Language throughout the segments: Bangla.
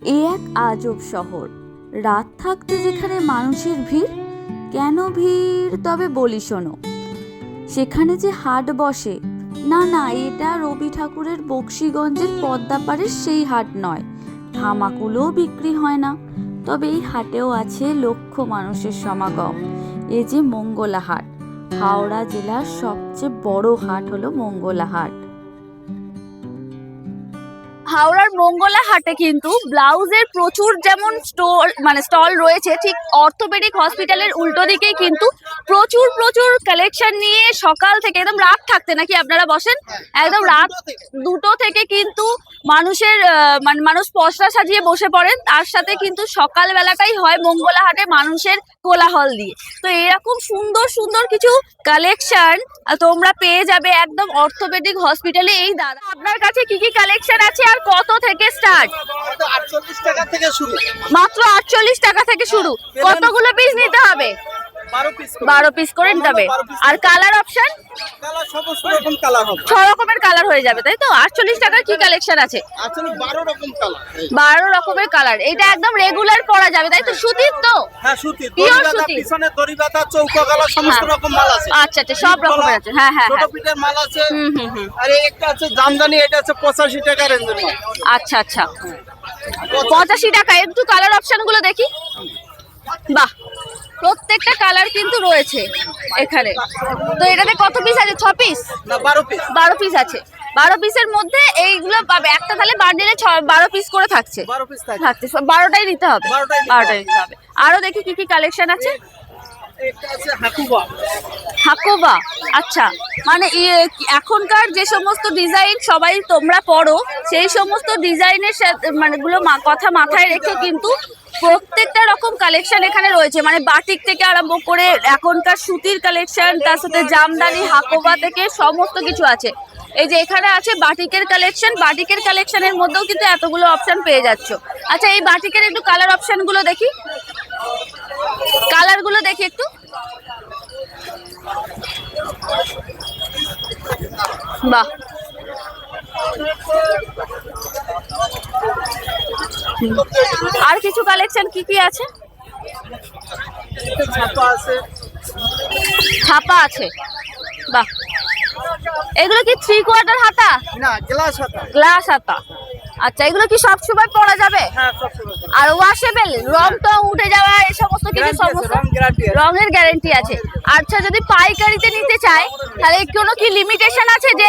এ এক আজব শহর। রাত থাকতে যেখানে মানুষের ভিড়, কেন ভিড়? তবে বলি শোনো, সেখানে যে হাট বসে, না না, এটা রবি ঠাকুরের বক্সিগঞ্জের পদ্মাপাড়ের সেই হাট নয়। ধামাকুলোও বিক্রি হয় না, তবে এই হাটেও আছে লক্ষ মানুষের সমাগম। এ যে মঙ্গলা হাট, হাওড়া জেলার সবচেয়ে বড় হাট হলো মঙ্গলা হাট। হাওড়ার মঙ্গলা হাটে কিন্তু ব্লাউজের প্রচুর যেমন স্টোর মানে স্টল রয়েছে, ঠিক অর্থোপেডিক হসপিটালের উল্টো দিকেই কিন্তু প্রচুর প্রচুর কালেকশন নিয়ে সকাল থেকে একদম রাত থাকতে, নাকি আপনারা বসেন? একদম রাত দুটো থেকে কিন্তু মানুষের মানে মানুষ পশরা সাজিয়ে বসে পড়েন। তার সাথে কিন্তু সকাল বেলাটাই হয় মঙ্গলা হাটে মানুষের কোলাহল দিয়ে। তো এরকম সুন্দর সুন্দর কিছু কালেকশন তোমরা পেয়ে যাবে একদম অর্থোপেডিক হসপিটালে। এই দাদা, আপনার কাছে কি কি কালেকশন আছে আর কত থেকে স্টার্ট আটচল্লিশ টাকা থেকে শুরু। মাত্র আটচল্লিশ টাকা থেকে শুরু। কতগুলো পিস নিতে হবে? বারো পিস করে। নিতে হবে। আর কালার অপশন ছ রকমের কালার হয়ে যাবে তাই তো? আটচল্লিশ টাকার কি কালেকশন আছে? বারো রকমের কালার এটা একদম রেগুলার পরা যাবে তাই তো? সুতির তো? হ্যাঁ সুতির। সমস্ত হ্যাঁ। আচ্ছা আচ্ছা সব রকমের আছে। হ্যাঁ হ্যাঁ হ্যাঁ। মাল আছে। হুম হুম হুম। আর একটা আছে জামদানি এটা আছে পঁচাশি টাকা রেঞ্জের আচ্ছা আচ্ছা। পঁচাশি। টাকা। একটু কালার অপশনগুলো দেখি। বাহ। প্রত্যেকটা কালার কিন্তু রয়েছে এখানে। তো এটাতে কত পিস আছে? ছ পিস বারো পিস আছে। বারো পিসের মধ্যে এইগুলো পাবে। একটা তাহলে বান্ডেলে বারো পিস করে থাকছে। থাকছে। বারোটাই নিতে হবে। বারোটাই নিতে হবে। আরও দেখি কি কি কালেকশন আছে। হাকোবা। আচ্ছা। মানে ইয়ে- এখনকার যে সমস্ত ডিজাইন সবাই তোমরা পড়ো সেই সমস্ত ডিজাইনের সাথে মানে গুলো কথা মাথায় রেখে কিন্তু প্রত্যেকটা রকম কালেকশন এখানে রয়েছে। মানে বাটিক থেকে আরম্ভ করে এখনকার সুতির কালেকশন তার সাথে জামদানি, হাকোবা থেকে সমস্ত কিছু আছে। এই যে এখানে আছে বাটিকের কালেকশন বাটিকের কালেকশনের মধ্যেও কিন্তু এতগুলো অপশান পেয়ে যাচ্ছ। আচ্ছা এই বাটিকের একটু কালার অপশানগুলো দেখি। কালারগুলো দেখি একটু। বাহ। আর কিছু কালেকশন কি কি আছে? ছাপা আছে। বাহ। এগুলো কি থ্রি কোয়ার্টার হাতা? না গ্লাস হাতা। গ্লাস হাতা। আচ্ছা এগুলো কি সব সময় পরা যাবে? হ্যাঁ সময় আর ওয়াশেবেল রং টং উঠে যাওয়া এই সমস্ত কিছু সমস্যা। রঙের গ্যারেন্টি আছে। আচ্ছা যদি পাইকারিতে নিতে চায় তাহলে কোনো কি লিমিটেশন আছে যে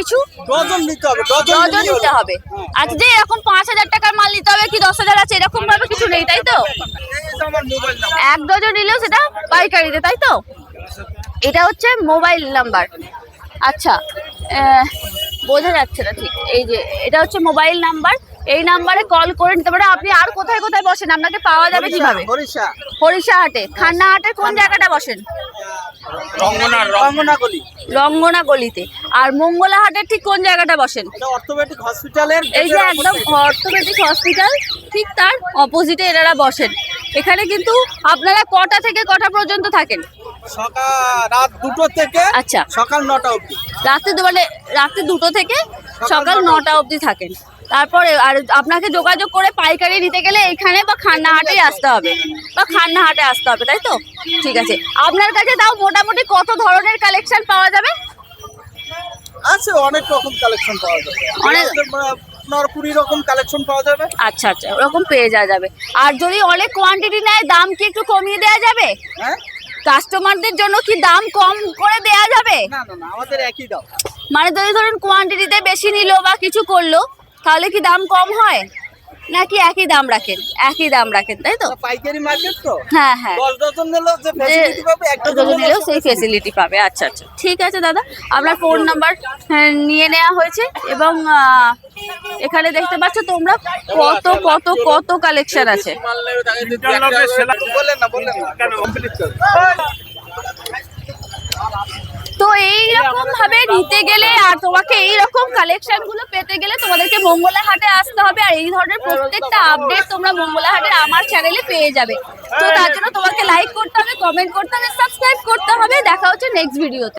নিতেই হবে ডজন নিতে হবে ডজন ডজন নিতে হবে। আচ্ছা যে এরকম পাঁচ হাজার টাকার মাল নিতে হবে কি দশ হাজার আছে? এরকম ভাবে কিছু নেই তাই তো? এক ডজন নিলেও সেটা পাইকারিতে তাই তো? এটা হচ্ছে মোবাইল নাম্বার। আচ্ছা বোঝা যাচ্ছে না ঠিক। এই যে এটা হচ্ছে মোবাইল নাম্বার। এই নাম্বারে কল করে নিতে পারে আপনি আর কোথায় কোথায় বসেন? আপনাকে পাওয়া যাবে কীভাবে? হরিষা। হরিষা হাটে খান্না হাটে কোন জায়গাটা বসেন? রঙ্গনা রঙ্গনা গলি। রঙ্গনা গলিতে। আর মঙ্গলা হাটের ঠিক কোন জায়গাটা বসেন? অর্থোপেডিক হসপিটালের এই যে একদম অর্থোপেডিক হসপিটাল ঠিক তার অপোজিটে এনারা বসেন। এখানে কিন্তু আপনারা কটা থেকে কটা পর্যন্ত থাকেন? সকাল রাত দুটো থেকে আচ্ছা। সকাল নটা অবধি। রাত্রি দু- মানে রাত্রি দুটো থেকে সকাল নটা নটা অবধি থাকেন। তারপরে আর আপনাকে যোগাযোগ করে পাইকারি নিতে গেলে এখানে বা খান্না হাটেই আসতে হবে। বা খান্না হাটে আসতে হবে তাই তো? ঠিক আছে। আপনার কাছে তাও মোটামুটি কত ধরনের কালেকশন পাওয়া যাবে? আছে অনেক রকম কালেকশন পাওয়া যাবে। অনেক- আপনার কুড়ি রকম কালেকশন পাওয়া যাবে। আচ্ছা আচ্ছা ওরকম পেয়ে যাওয়া যাবে। আর যদি অনেক কোয়ান্টিটি নেয় দাম কি একটু কমিয়ে দেওয়া যাবে? হ্যাঁ? কাস্টমারদের জন্য কি দাম কম করে দেয়া যাবে? না না না আমাদের একই দাম। মানে যদি ধরুন কোয়ান্টিটিতে বেশি নিলো বা কিছু করল তাহলে কি দাম কম হয়? নাকি একই দাম রাখেন? একই দাম রাখেন তাই তো? পাইকারি মার্কেট তো। হ্যাঁ হ্যাঁ। ডজন নিলেও সেই ফেসিলিটি পাবে। আচ্ছা আচ্ছা। ঠিক আছে দাদা। আপনার ফোন নাম্বার নিয়ে নেওয়া হয়েছে এবং এখানে দেখতে পাচ্ছ তোমরা কত কত কত কালেকশন আছে। বলেন না বলেন না কেন কমপ্লিট করো তো এই রকম ভাবে নিতে গেলে আর তোমাকে এইরকম কালেকশনগুলো পেতে গেলে তোমাদেরকে মঙ্গলা হাটে আসতে হবে আর এই ধরনের প্রত্যেকটা আপডেট তোমরা মঙ্গলা হাটের আমার চ্যানেলে পেয়ে যাবে। তো তার জন্য তোমাকে লাইক করতে হবে কমেন্ট করতে হবে সাবস্ক্রাইব করতে হবে। দেখা হচ্ছে নেক্সট ভিডিওতে